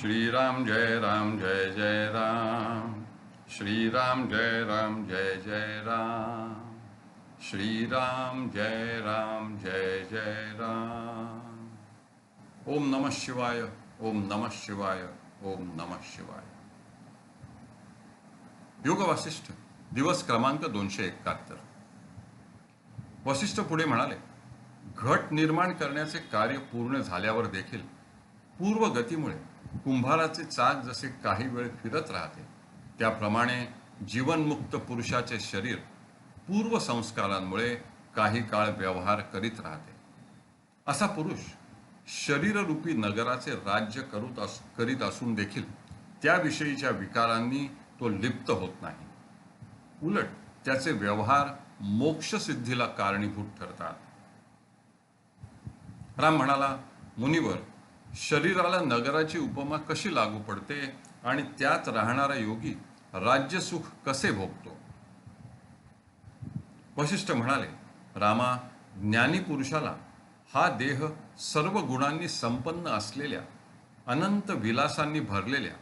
श्रीराम जय राम जय जय राम श्रीराम जय राम जय जय राम श्रीराम जय राम जय जय राम ओम नमः शिवाय ओम नमः शिवाय ओम नमः शिवाय योग वासिष्ठ दिवस क्रमांक दोनशे एकाहत्तर. वशिष्ठ पुढे म्हणाले घट निर्माण करण्याचे कार्य पूर्ण झाल्यावर देखील पूर्व गतीमुळे कुंभाराचे चाक जसे काही वेळ फिरत राहते त्याप्रमाणे जीवनमुक्त पुरुषाचे शरीर पूर्व संस्कारांमुळे काही काळ व्यवहार करीत राहते. असा पुरुष शरीररूपी नगराचे राज्य करूत अस करीत असून देखील त्याविषयीच्या विकारांनी तो लिप्त होत नाही. उलट त्याचे व्यवहार मोक्षसिद्धीला कारणीभूत ठरतात. राम म्हणाला मुनिवर शरीराला नगराची उपमा कशी लागू पडते आणि त्यात राहणारा योगी राज्यसुख कसे भोगतो? वशिष्ठ म्हणाले रामा ज्ञानी पुरुषाला हा देह सर्व गुणांनी संपन्न असलेल्या अनंत विलासांनी भरलेल्या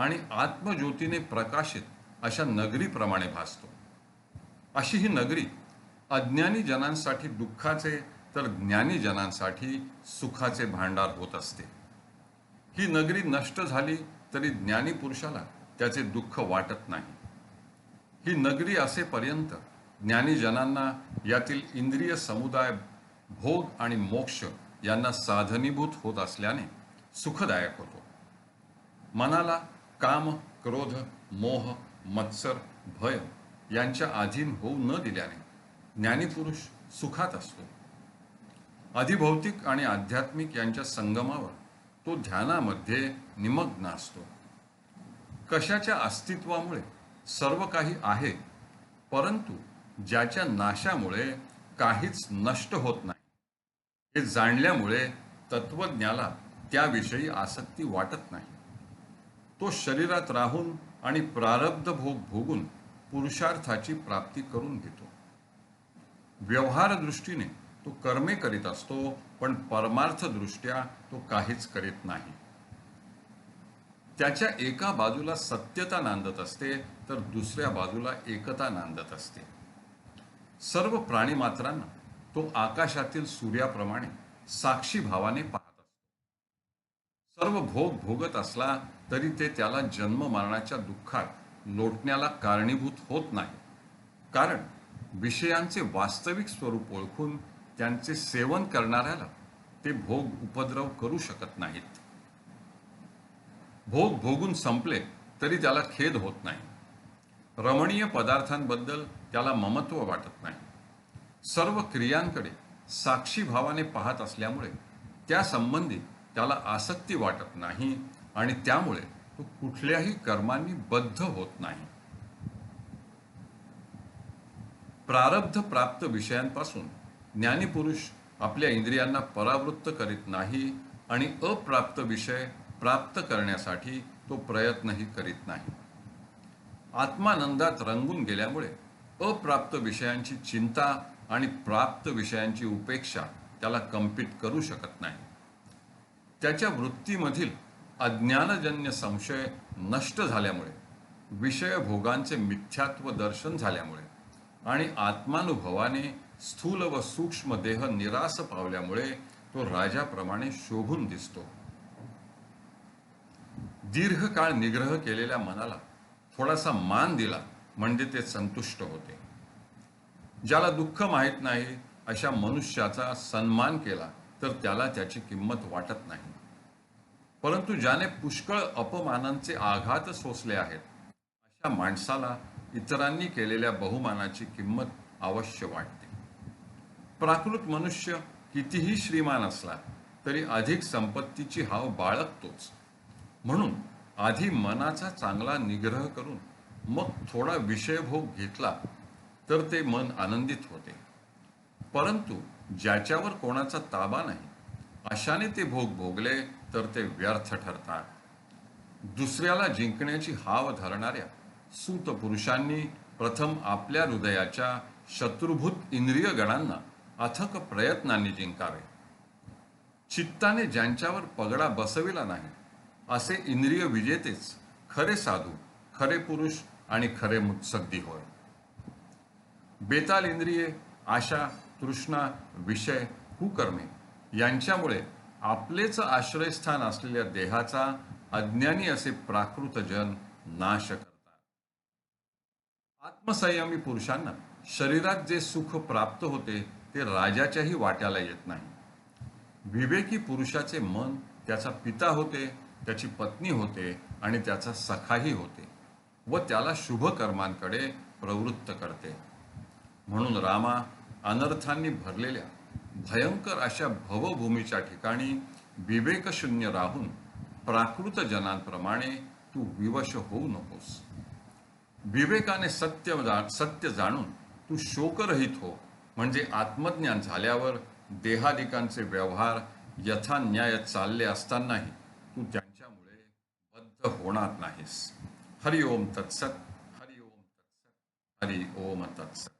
आणि आत्मज्योतीने प्रकाशित अशा नगरीप्रमाणे भासतो. अशी ही नगरी अज्ञानी जनांसाठी दुःखाचे तर ज्ञानी जनांसाठी सुखाचे भांडार होत असते. ही नगरी नष्ट झाली तरी ज्ञानी पुरुषाला त्याचे दुःख वाटत नाही. ही नगरी असेपर्यंत ज्ञानी जनांना यातील इंद्रिय समुदाय भोग आणि मोक्ष यांना साधनीभूत होत असल्याने सुखदायक होतो. मनाला काम क्रोध मोह मत्सर भय यांच्या अधीन होऊ न दिल्याने ज्ञानीपुरुष सुखात असतो. अधिभौतिक आणि आध्यात्मिक यांच्या संगमावर तो ध्यानामध्ये निमग्न असतो. कशाच्या अस्तित्वामुळे सर्व काही आहे परंतु ज्याच्या नाशामुळे काहीच नष्ट होत नाही. हे जाणल्यामुळे तत्वज्ञाला त्याविषयी आसक्ती वाटत नाही. तो शरीरात राहून आणि प्रारब्ध भोग भोगून पुरुषार्थाची प्राप्ती करून घेतो. व्यवहार दृष्टीने तो कर्मे करीत असतो पण परमार्थ दृष्ट्या तो काहीच करीत नाही. त्याच्या एका बाजूला सत्यता नांदत असते तर दुसऱ्या बाजूला एकता नांदत असते. सर्व प्राणीमात्रांना तो आकाशातील सूर्याप्रमाणे साक्षी भावाने पाहत असतो. सर्व भोग भोगत असला तरी ते त्याला जन्म मरणाच्या दुःखात लोटण्याला कारणीभूत होत नाही. कारण विषयांचे वास्तविक स्वरूप ओळखून त्यांचे सेवन करणाऱ्याला ते भोग उपद्रव करू शकत नाहीत. भोग भोगून संपले तरी त्याला खेद होत नाही. रमणीय पदार्थांबद्दल त्याला ममत्व वाटत नाही. सर्व क्रियांकडे साक्षी भावाने पाहत असल्यामुळे त्या संबंधी त्याला आसक्ती वाटत नाही आणि त्यामुळे तो कुठल्याही कर्मांनी बद्ध होत नाही. प्रारब्ध प्राप्त विषयांपासून ज्ञानीपुरुष आपल्या इंद्रियांना परावृत्त करीत नाही आणि अप्राप्त विषय प्राप्त करण्यासाठी तो प्रयत्नही करीत नाही. आत्मानंदात रंगून गेल्यामुळे अप्राप्त विषयांची चिंता आणि प्राप्त विषयांची उपेक्षा त्याला कंपित करू शकत नाही. त्याच्या वृत्तीमधील अज्ञानजन्य संशय नष्ट झाल्यामुळे विषय भोगांचे मिथ्यात्व दर्शन झाल्यामुळे आणि आत्मानुभवाने स्थूल व सूक्ष्म देह निरास पावल्यामुळे तो राजाप्रमाणे शोभून दिसतो. दीर्घकाळ निग्रह केलेल्या मनाला थोडासा मान दिला म्हणजे ते संतुष्ट होते. ज्याला दुःख माहीत नाही अशा मनुष्याचा सन्मान केला तर त्याला त्याची किंमत वाटत नाही. परंतु ज्याने पुष्कळ अपमानांचे आघात सोसले आहेत अशा माणसाला इतरांनी केलेल्या बहुमानाची किंमत अवश्य वाटते. प्राकृत मनुष्य कितीही श्रीमान असला तरी अधिक संपत्तीची हाव बाळगतोच म्हणून आधी मनाचा चांगला निग्रह करून मग थोडा विषयभोग घेतला तर ते मन आनंदित होते. परंतु ज्याच्यावर कोणाचा ताबा नाही अशाने ते भोग भोगले तर ते व्यर्थ ठरतात. दुसऱ्याला जिंकण्याची हाव धरणाऱ्या सूत पुरुषांनी प्रथम आपल्या हृदयाच्या शत्रुभूत इंद्रिय गणांना अथक प्रयत्नांनी जिंकावे. चित्ताने ज्यांच्यावर पगडा बसविला नाही असे इंद्रिय विजेतेच खरे साधू खरे पुरुष आणि खरे मुत्सद्दी होय. बेताल इंद्रिये आशा तृष्णा विषय कुकर्मे यांच्यामुळे आपलेच आश्रयस्थान असलेल्या देहाचा अज्ञानी असे प्राकृत जन नाश करतात. आत्मसंयमी पुरुषांना शरीरात जे सुख प्राप्त होते ते राजाच्याही वाट्याला येत नाही. विवेकी पुरुषाचे मन त्याचा पिता होते त्याची पत्नी होते आणि त्याचा सखाही होते व त्याला शुभ कर्मांकडे प्रवृत्त करते. म्हणून रामा अनर्थांनी भरलेल्या भयंकर अशा भवभूमीच्या ठिकाणी विवेकशून्य राहून प्राकृत जनांप्रमाणे तू विवश होऊ नकोस. विवेकाने सत्य जा- सत्य जाणून तू शोकरहित हो. म्हणजे आत्मज्ञान झाल्यावर देहादिकांचे व्यवहार यथान्याय चालले असतानाही तू त्यांच्यामुळे बद्ध होणार नाहीस. हरि ओम तत्सत हरि ओम तत्सत हरि ओम तत्सत.